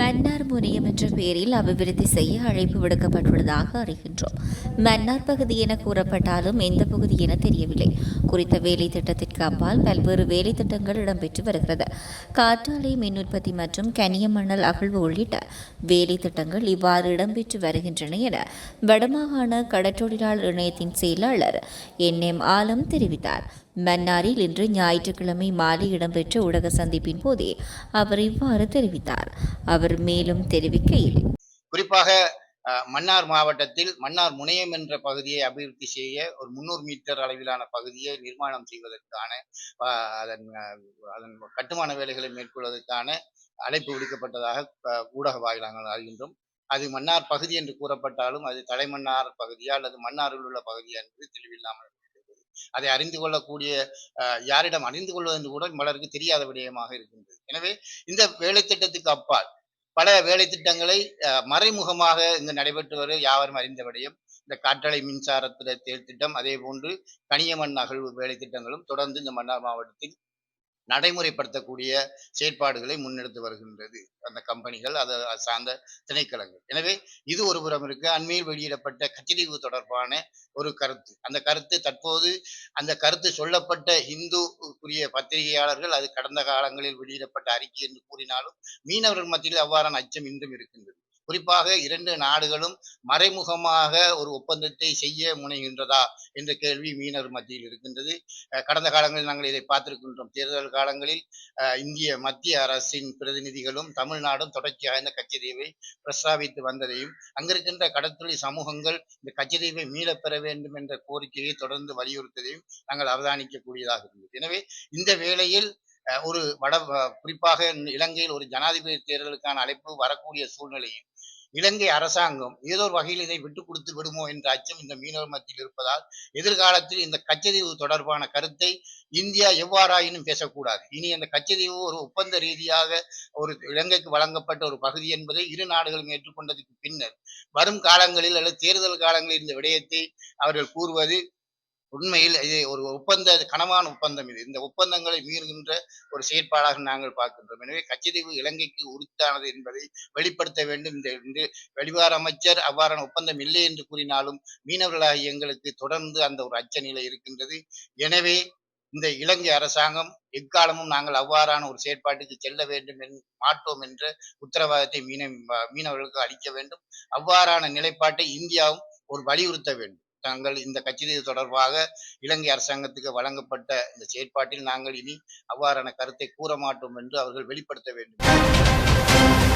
மன்னார் முனையம் என்ற பெயரில் அபிவிருத்தி செய்ய அழைப்பு விடுக்கப்பட்டுள்ளதாக அறிகின்றோம். மன்னார் பகுதி என கூறப்பட்டாலும் எந்த பகுதி என தெரியவில்லை. குறித்த வேலை திட்டத்திற்கு அப்பால் பல்வேறு வேலை திட்டங்கள் இடம்பெற்று வருகிறது. காற்றாலை மின் உற்பத்தி மற்றும் கனிய மணல் அகழ்வு உள்ளிட்ட வேலை திட்டங்கள் இவ்வாறு இடம்பெற்று வருகின்றன என வடமாகாண கடற்றொழிலாளர் இணையத்தின் செயலாளர் என் எம் ஆலம் தெரிவித்தார். மன்னாரில் இன்று ஞாயிற்றுக்கிழமை மாலை இடம்பெற்ற ஊடக சந்திப்பின் போதே அவர் இவ்வாறு தெரிவித்தார். அவர் மேலும் தெரிவிக்கையில் குறிப்பாக அஹ், மன்னார் மாவட்டத்தில் மன்னார் முனையம் என்ற பகுதியை அபிவிருத்தி செய்ய ஒரு முன்னூறு மீட்டர் அளவிலான பகுதியை நிர்மாணம் செய்வதற்கான அதன் அதன் கட்டுமான வேலைகளை மேற்கொள்வதற்கான அழைப்பு விடுக்கப்பட்டதாக ஊடக வாயிலாக அறிகின்றோம். அது மன்னார் பகுதி என்று கூறப்பட்டாலும் அது தலைமன்னார் பகுதியா அல்லது மன்னாரில் உள்ள பகுதியா என்பது தெளிவில்லாமல் அதை அறிந்து கொள்ளக்கூடிய யாரிடம் அறிந்து கொள்வது என்று கூட பலருக்கு தெரியாத விடயமாக இருக்கின்றது. எனவே இந்த வேலை திட்டத்துக்கு அப்பால் பல வேலை திட்டங்களை அஹ், மறைமுகமாக இங்கு நடைபெற்று வரும் யாவரும் அறிந்த விடயம் இந்த காற்றலை மின்சாரத்திட தேர் திட்டம் அதே போன்று கனியமண் அகழ்வு வேலை திட்டங்களும் தொடர்ந்து இந்த மன்னார் மாவட்டத்தில் நடைமுறைப்படுத்தக்கூடிய செயற்பாடுகளை முன்னெடுத்து வருகின்றது அந்த கம்பெனிகள் அதை சார்ந்த திணைக்களங்கள். எனவே இது ஒரு புறம் இருக்கு. அண்மையில் வெளியிடப்பட்ட கச்சதீவு தொடர்பான ஒரு கருத்து. அந்த கருத்து தற்போது அந்த கருத்து சொல்லப்பட்ட இந்துக்குரிய பத்திரிகையாளர்கள் அது கடந்த காலங்களில் வெளியிடப்பட்ட அறிக்கை என்று கூறினாலும் மீனவர்கள் மத்தியில் அவ்வாறான அச்சம் இன்றும் இருக்கின்றது. குறிப்பாக இரண்டு நாடுகளும் மறைமுகமாக ஒரு ஒப்பந்தத்தை செய்ய முனைகின்றதா என்ற கேள்வி மீனவர் மத்தியில் இருக்கின்றது. கடந்த காலங்களில் நாங்கள் இதை பார்த்திருக்கின்றோம். தேர்தல் காலங்களில் இந்திய மத்திய அரசின் பிரதிநிதிகளும் தமிழ்நாடும் தொடர்ச்சியாக இந்த கச்சதீவை பிரஸ்தாபித்து வந்ததையும் அங்கிருக்கின்ற கடற்தொழில் சமூகங்கள் இந்த கச்சதீவை மீளப் பெற வேண்டும் என்ற கோரிக்கையை தொடர்ந்து வலியுறுத்ததையும் நாங்கள் அவதானிக்கக்கூடியதாக இருந்தது. எனவே இந்த வேளையில் ஒரு வட குறிப்பாக இலங்கையில் ஒரு ஜனாதிபதி தேர்தலுக்கான அழைப்பு வரக்கூடிய சூழ்நிலையில் இலங்கை அரசாங்கம் ஏதோ ஒரு வகையில் இதை விட்டு கொடுத்து விடுமோ என்ற அச்சம் இந்த மீனவர் மத்தியில் இருப்பதால் எதிர்காலத்தில் இந்த கச்சதீவு தொடர்பான கருத்தை இந்தியா எவ்வாறாயினும் பேசக்கூடாது. இனி அந்த கச்சதீவு ஒரு ஒப்பந்த ரீதியாக ஒரு இலங்கைக்கு வழங்கப்பட்ட ஒரு பகுதி என்பதை இரு நாடுகளும் ஏற்றுக்கொண்டதுக்கு பின்னர் வரும் காலங்களில் அல்லது தேர்தல் காலங்களில் இந்த விடயத்தை அவர்கள் கூறுவது உண்மையில் இது ஒரு ஒப்பந்த கனமான ஒப்பந்தம் இது. இந்த ஒப்பந்தங்களை மீறுகின்ற ஒரு செயற்பாடாக நாங்கள் பார்க்கின்றோம். எனவே கச்சதீவு இலங்கைக்கு உரித்தானது என்பதை வெளிப்படுத்த வேண்டும். இந்த வெளிவார அமைச்சர் அவ்வாறான ஒப்பந்தம் இல்லை என்று கூறினாலும் மீனவர்களாக எங்களுக்கு தொடர்ந்து அந்த ஒரு அச்ச நிலை இருக்கின்றது. எனவே இந்த இலங்கை அரசாங்கம் எக்காலமும் நாங்கள் அவ்வாறான ஒரு செயற்பாட்டுக்கு செல்ல வேண்டும் என்று மாட்டோம் என்ற உத்தரவாதத்தை மீன மீனவர்களுக்கு அளிக்க வேண்டும். அவ்வாறான நிலைப்பாட்டை இந்தியாவும் ஒரு வலியுறுத்த வேண்டும். தாங்கள் இந்த கட்சிதீவு தொடர்பாக இலங்கை அரசாங்கத்துக்கு வழங்கப்பட்ட இந்த செயற்பாட்டில் நாங்கள் இனி அவ்வாறான கருத்தை கூற மாட்டோம் என்று அவர்கள் வெளிப்படுத்த வேண்டும்.